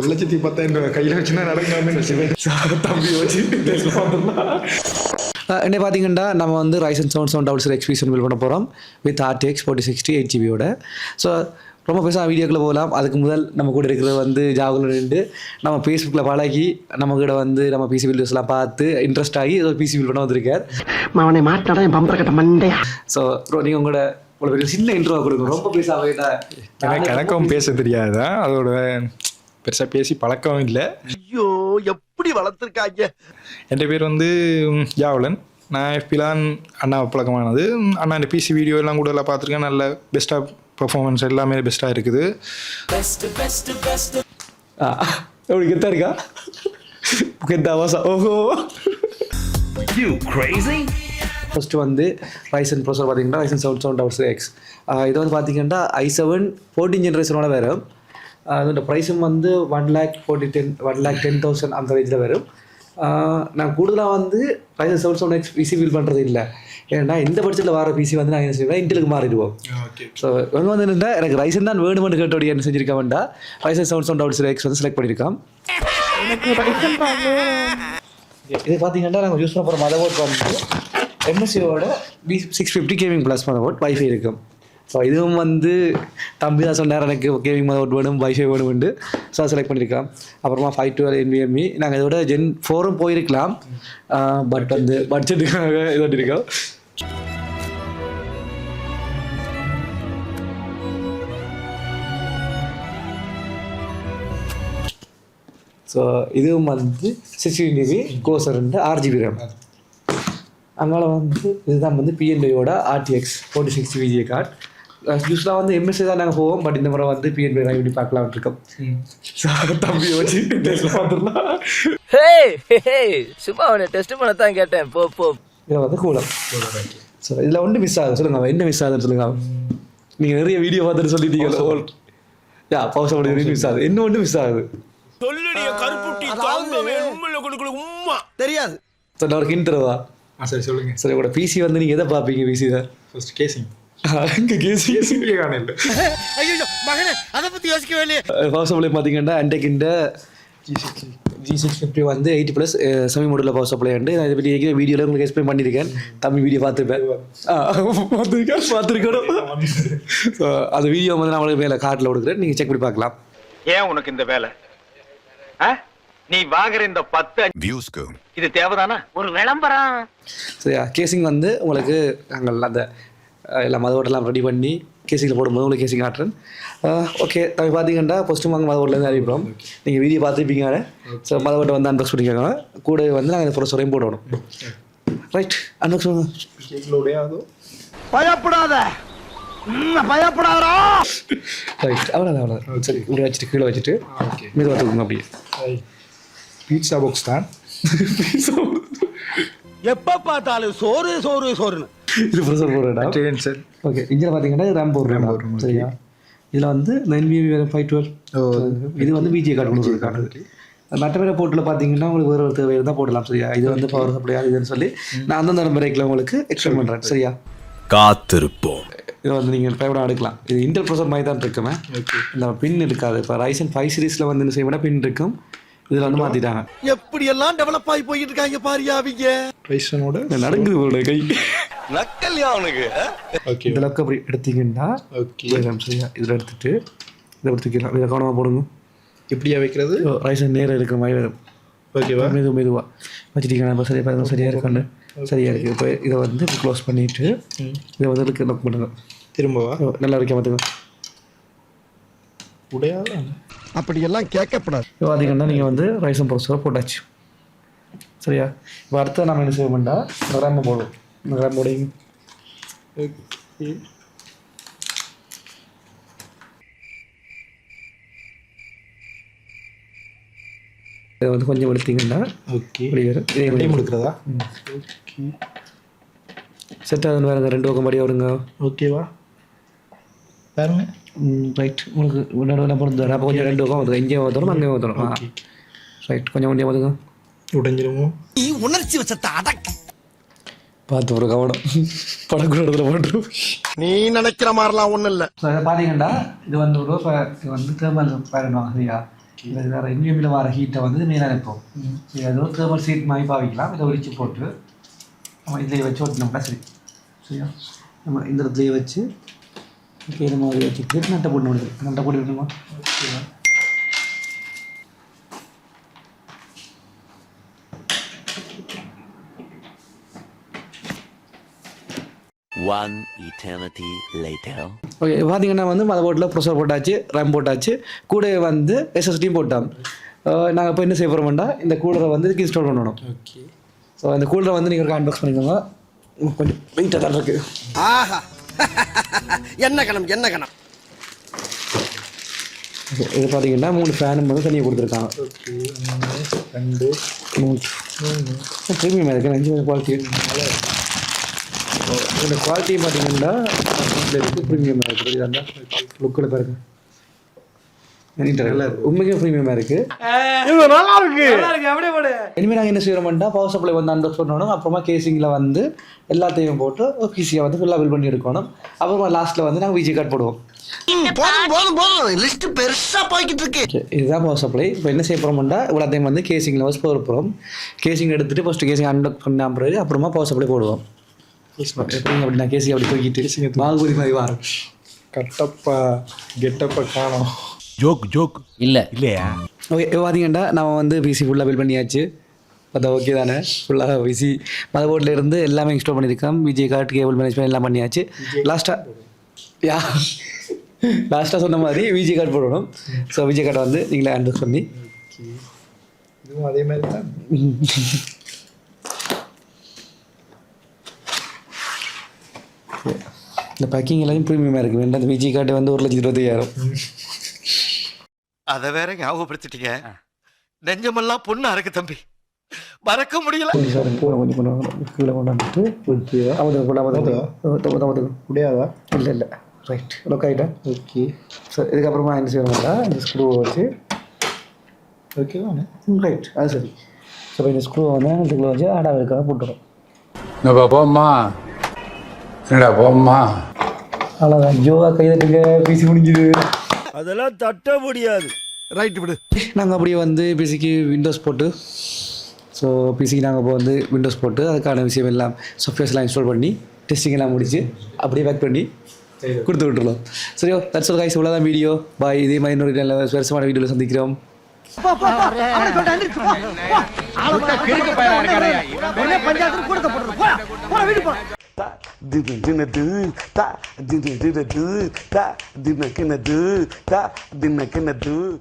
ஒரு லட்சத்தி பத்தாயிரம் ரூபாய் கையில் வச்சுன்னா நடக்காம தம்பி வச்சு என்ன பார்த்தீங்கன்னா நம்ம வந்து Ryzen seven seven double six எக்ஸ்பீஷன் build பண்ண போகிறோம் with RTX forty sixty eight ஜிபியோட so ரொம்ப பெருசாக வீடியோக்குள்ளே போகலாம். அதுக்கு முதல் நம்ம கூட இருக்கிறது வந்து ஜாகுல நின்று நம்ம ஃபேஸ்புக்கில் பழகி நம்ம கூட வந்து நம்ம பிசி வீடியோஸ்லாம் பார்த்து இன்ட்ரெஸ்ட் ஆகி ஏதோ பிசி பில் பண்ண வந்திருக்கார். அவனை மாட்டாடா என் பம்பர கட்ட மண்டையா? ஸோ ப்ரோ நீங்கள் உங்களோட உங்களை பெரிய சின்ன இன்ட்ரோ கொடுங்க. ரொம்ப பெருசாக எனக்கு எனக்கும் பேச தெரியாதுதான் அதோட பெருசாக பேசி பழக்கம் இல்லை. ஐயோ எப்படி வளர்த்துருக்காங்க? என் பேர் வந்து யாவலன். நான் எஃபிலான் அண்ணா பழக்கமானது. அண்ணா இந்த பிசி வீடியோ எல்லாம் கூட எல்லாம் பார்த்துருக்கேன். நல்ல பெஸ்ட்டாக பெர்ஃபார்மன்ஸ் எல்லாமே பெஸ்ட்டாக இருக்குது. எப்படி கெத்தா இருக்கா? கெத்தா வாசா. ஓஹோ. ஃபஸ்ட்டு வந்து ரைசன் ப்ரோசர் பார்த்தீங்கன்னா Ryzen seven seven double X இது வந்து பார்த்தீங்கன்னா ஐ செவன் ஃபோர்டீன் ஜென்ரேஷனோட வரும் அதோட ப்ரைஸும் வந்து one lakh forty ten one lakh ten thousand அந்த ரேஞ்சில் வரும். நான் கூடுதலாக வந்து Ryzen seven seven X PC feel பண்ணுறது இல்லை. ஏன்னா இந்த பட்ஜெட்டில் வர பிசி வந்து நான் என்ன செய்வேன்? இன்டெலுக்கு மாறிடுவோம். ஸோ இவங்க வந்து என்னன்னா எனக்கு ரைசன் தான் வேணுமென்று கேட்டோடைய என்ன செஞ்சிருக்க வேண்டாம் Ryzen seven seven double X வந்து செலக்ட் பண்ணியிருக்கான் இது பார்த்தீங்கன்னா நாங்கள் யூஸ் பண்ண போகிற மதர் போர்ட் வந்து எம்எஸ்சியோட B six fifty gaming plus mother board wifi இருக்கும் ஸோ இதுவும் வந்து தம்பி தான் சொன்னார் எனக்கு கேமிங் மதர் போர்ட் வேணும் வைஃபை வேணும்னு ஸோ செலக்ட் பண்ணியிருக்கான் அப்புறமா ஃபைவ் டுவெல் என்பிஎம்இ நாங்கள் இதோட ஜென் ஃபோரும் போயிருக்கலாம். பட் வந்து பட்ஜெட்டுக்காக இது பண்ணியிருக்கோம் ஸோ இதுவும் வந்து சிக்ஸ்டீன் டிபி கோசர் ரெண்டு ஆறு ஜிபி ரேம் அதனால் வந்து இதுதான் வந்து பிஎன்பியோட RTX forty six VGA card யூஸ்வலாக வந்து எம்எஸ்சி தான் நாங்கள் போவோம். பட் இந்த முறை வந்து பிஎன்பி தான் இப்படி பார்க்கலாம்னு இருக்கோம். So, தம்பியை வச்சு டெஸ்ட்டில் பார்த்துடலாம் ஹே ஹே சும்மா அவனை டெஸ்ட் பண்ண தான் கேட்டேன். போ போ. இதில் வந்து கூலம் ஸோ இதில் ஒன்று மிஸ் ஆகுது. சொல்லுங்க அவன் என்ன மிஸ் ஆகுதுன்னு சொல்லுங்க நீங்கள் நிறைய வீடியோ பார்த்துட்டு சொல்லிட்டீங்க யா பவுச முடியும் மிஸ் ஆகுது. இன்னும் ஒன்று மிஸ் ஆகுது. தெரியாது. ஸோ நான் ஒரு ஹிண்ட்ருவா ஆ சரி சொல்லுங்கள் சரி உங்களோட பிசி வந்து நீங்கள் எதை பார்ப்பீங்க பிசி தான் ஃபர்ஸ்ட் கேசிங் அங்கே கேசி கேசிங்கே காணல ஐயோ மகனே அத பத்தி யோசிக்கவே இல்லையே பவர் சப்ளை பார்த்தீங்கன்னா அன்றைக்கின்ற ஜி சிக்ஸ் ஃபிஃப்டி வந்து எயிட்டி ப்ளஸ் செமி மாடலில் பவர் சப்ளை உண்டு. நான் இதை பற்றி ஏற்கனவே வீடியோவில் உங்களுக்கு எக்ஸ்பிளைன் பண்ணியிருக்கேன். தமிழ் வீடியோ பார்த்துருப்பேன். பார்த்துருக்கேன் பார்த்துருக்கணும். ஸோ அந்த வீடியோ வந்து நான் உங்களுக்கு மேலே கார்டில் கொடுக்குறேன். நீங்கள் செக் பண்ணி பார்க்கலாம். ஏன் உனக்கு இந்த வேலை? ஆ? நீ வாங்குற இந்த பத்து வியூஸ்க்கு இது தேவைதானா? ஒரு விளம்பரம். சரியா? கேசிங் வந்து உங்களுக்கு நாங்கள் அந்த எல்லாம் மதவோட்டெல்லாம் ரெடி பண்ணி கேசிங்கில் போடும்போது உங்களுக்கு கேசிங் காட்டுறேன். ஓகே தமிழ் பார்த்தீங்கன்னா ஃபஸ்ட்டு வாங்க மதவோட்டிலேருந்து அறிவிப்போம் நீங்கள் வீடியோ பார்த்துருப்பீங்க ஸோ மதவோட்டை வந்து அன்பாக்ஸ் பண்ணிக்கோங்க. கூட வந்து நாங்கள் ப்ரொசரையும் போடணும். ரைட் அன்பாக்ஸ் பண்ணுங்க. பயப்படாத. ம், பயப்படாதடா. ரைட் அவ்வளோதான் அவ்வளோதான் சரி இப்படி வச்சுட்டு கீழே வச்சுட்டு ஓகே மெதுவாக தூக்குங்க அப்படியே. பீட்சா பாக்ஸ் தான். எப்ப பார்த்தாலும் சோறு சோறு சோறுன்னு. இது ப்ரொசர் போடுறேன் ட்ரெயின் சார் ஓகே இங்கே பார்த்தீங்கன்னா ரேம் போடுறோம், okay. சரியா? இதில் வந்து NVMe ஃபைவ் டுவெல் ஓ இது வந்து பிஜே கார்டு கொடுத்துருக்காங்க. மற்ற போர்ட்டில் பார்த்தீங்கன்னா உங்களுக்கு வேறு ஒரு தேவை இருந்தால் போடலாம் சரியா? இது வந்து பவர் சப்ளை இதுன்னு சொல்லி நான் அந்தந்த நம்பரைக்கில் உங்களுக்கு எக்ஸ்பிளைன் பண்ணுறேன் சரியா? காத்திருப்போம். இது வந்து நீங்கள் பயப்பட எடுக்கலாம். இது இன்டர் ப்ரோசர் மாதிரி தான் இருக்குமே இந்த பின் இருக்காது இப்போ ரைசன் ஃபைவ் சீரீஸில் வந்து என்ன செய்யணும் பின் இருக்கும். இதில் வந்து மாற்றிட்டாங்க எப்படி எல்லாம் டெவலப் ஆகி போயிட்டு இருக்காங்க பாரியா அவங்க? ரைசனோட நடங்குது உங்களுடைய கை. நக்கல்யா அவனுக்கு ஓகே இதில் அப்படி எடுத்தீங்கன்னா ஓகே இதில் எடுத்துட்டு இதை எடுத்துக்கலாம் இதை கவனமாக போடுங்க. எப்படியா வைக்கிறது? ரைசன் நேரம் இருக்கிற மாதிரி வரும். ஓகேவா மெது மெதுவாக வச்சுட்டீங்கன்னா இப்போ சரியா பாருங்க சரியாக இருக்கான்னு. சரியாக இருக்குது இப்போ இதை வந்து க்ளோஸ் பண்ணிவிட்டு இதை வந்து நோக் பண்ணுங்க திரும்பவா நல்லா இருக்க பார்த்துங்க உடையாதா அப்படி எல்லாம் கேட்கப்படாது பார்த்தீங்கன்னா நீங்கள் வந்து ரைசன் ப்ரோசர் போட்டாச்சு. சரியா? இப்போ அடுத்து நம்ம என்ன செய்ய வேண்டாம் கிராம போடுவோம் இந்த கிராம போடுங்க ஓகே இதை வந்து கொஞ்சம் எடுத்தீங்கன்னா ஓகே எடுக்கிறதா ஓகே செட் ஆகுதுன்னு வேறுங்க ரெண்டு பக்கம் படியாக வருங்க. ஓகேவா பாருங்க. ரைட் உங்களுக்கு என்ன பொறுத்து அப்போ கொஞ்சம் ரெண்டு பக்கம் வந்துடும் அங்கேயும் வந்துடும் ஆ. ரைட் கொஞ்சம் கொஞ்சம் வந்துங்க உடைஞ்சிருமோ? நீ உணர்ச்சி வச்சத்தை அடக்கு. பார்த்து ஒரு கவனம். இடத்துல போட்டுரும் நீ நினைக்கிற மாதிரிலாம் ஒண்ணும் இல்ல. ஸோ இதை பார்த்தீங்கன்னா இது வந்து ஒரு இப்போ இது வந்து தேர்மல் பேரண்ட் சரியா? இந்த வேறு இன்ஜினில் வர ஹீட்டை வந்து மேலே அனுப்போம் சரி அது ஒரு தேர்மல் சீட் மாதிரி பாவிக்கலாம். இதை உரிச்சு போட்டு நம்ம இதில் வச்சு ஓட்டினோம்னா சரி. சரியா? நம்ம இந்த இடத்துலையே வச்சு ஓகே இந்த மாதிரி வச்சுட்டு நட்டை போட்டு விடுது நட்டை போட்டு விடணுமா One eternity later. ஓகே பார்த்தீங்கன்னா வந்து மத போர்ட்டில் ப்ரொசர் போட்டாச்சு ரேம் போட்டாச்சு. கூட வந்து எஸ்எஸ்டியும் போட்டோம் நாங்கள் இப்போ என்ன செய்ய போகிறோம்டா இந்த கூலரை வந்து இதுக்கு இன்ஸ்டால் பண்ணணும். ஓகே ஸோ இந்த கூலரை வந்து நீங்கள் அன்பாக்ஸ் பண்ணிக்கோங்க. கொஞ்சம் வெயிட்டாக தான் இருக்குது ஆஹா. என்ன கணம் என்ன கணம்? இது பார்த்தீங்கன்னா மூணு ஃபேனும் வந்து தனியாக கொடுத்துருக்காங்க. ரெண்டு மூணு. ப்ரீமியம் இருக்குது அஞ்சு குவாலிட்டி இந்த குவாலிட்டி பார்த்தீங்கன்னா இருக்குது உண்மைக்கே ப்ரீமியமாக இருக்குது இனிமேல் நாங்கள் என்ன செய்கிறோம்னா பவர் சப்ளை வந்து அன்பாக்ஸ் பண்ணணும். அப்புறமா கேசிங்கில் வந்து எல்லாத்தையும் போட்டு பிசியை வந்து ஃபுல்லாக பில் பண்ணி எடுக்கணும். அப்புறமா லாஸ்ட்டில் வந்து நாங்கள் விஜய் கார்டு போடுவோம். லிஸ்ட் பெருசா போய்கிட்டு இருக்கு. இதுதான் பவர் சப்ளை இப்போ என்ன செய்ய போகிறோம்னா இவ்வளோத்தையும் வந்து கேசிங்கில் வச்சு போகிறோம் கேசிங் எடுத்துகிட்டு ஃபஸ்ட்டு கேசிங் அன்லாக் பண்ண பிறகு அப்புறமா பவர் சப்ளை போடுவோம். எப்படிங்க அப்படி நான் கேசிங் அப்படி தூக்கிட்டு பாகுபலி மாதிரி வாரம் கட்டப்பா கெட்டப்பா காணோம். Joke joke. இல்ல. இல்லையா? ஓகே பார்த்தீங்கன்னா நம்ம வந்து பிசி ஃபுல்லாக பில் பண்ணியாச்சு. பார்த்தா ஓகே தானே? ஃபுல்லாக பிசி மதபோர்டில் இருந்து எல்லாமே இன்ஸ்டால் பண்ணியிருக்கோம். விஜய் கார்டு கேபிள் மேனேஜ்மெண்ட் எல்லாம் பண்ணியாச்சு. லாஸ்ட்டாக யா. லாஸ்ட்டாக சொன்ன மாதிரி விஜய் கார்டு போடணும். ஸோ விஜய் கார்டை வந்து நீங்களே அண்டர்ஸ் பண்ணி. இதுவும் அதே மாதிரி தான். இந்த பேக்கிங் எல்லாத்தையும் ப்ரீமியமாக இருக்குது வேண்டாம் அந்த விஜய் கார்டு வந்து ஒரு லட்சத்தி இருபத்தையாயிரம். அத வேற ஞாபகப்படுத்திட்டீங்க. நெஞ்சமெல்லாம் பொண்ணா இருக்கு தம்பி. மறக்க முடியல. சார் கீழே கொஞ்சம் கொண்டு. கீழே கொண்டாந்துட்டு போல அமது அமது முடியாதா இல்லை இல்லை. ரைட் லொக் ஓகே சார் இதுக்கப்புறமா என்ன செய்யணும்னா இந்த ஸ்க்ரூவை வச்சு ஓகே தானே ரைட் அது சரி. ஸோ இந்த ஸ்க்ரூவை வந்து இதுக்குள்ள வச்சு ஆடா இருக்காக போட்டுரும். என்னப்பா போம்மா. என்னடா போம்மா. அவ்வளோதான் ஜோவா கை தட்டுங்க பிசி முடிஞ்சுது. அதெல்லாம் தட்ட முடியாது. ரைட் விடு. நாங்கள் அப்படியே வந்து பிசிக்கு விண்டோஸ் போட்டு ஸோ பிசிக்கு நாங்கள் இப்போ வந்து விண்டோஸ் போட்டு அதுக்கான விஷயம் எல்லாம் சாஃப்ட்வேர்ஸ்லாம் இன்ஸ்டால் பண்ணி டெஸ்டிங் எல்லாம் முடிச்சு அப்படியே பேக் பண்ணி கொடுத்து விட்டுருலாம் சரியோ தட்ஸ் காய்ஸ் இவ்வளோதான் வீடியோ பாய் இதே மாதிரி இன்னொரு நல்ல வருஷமான வீடியோவில் சந்திக்கிறோம். பஞ்சாயத்து கூட போடுறது போடா போடா வீடு போ. ta didn't dinna do ta didn't do the do ta didn't gonna do ta didn't gonna do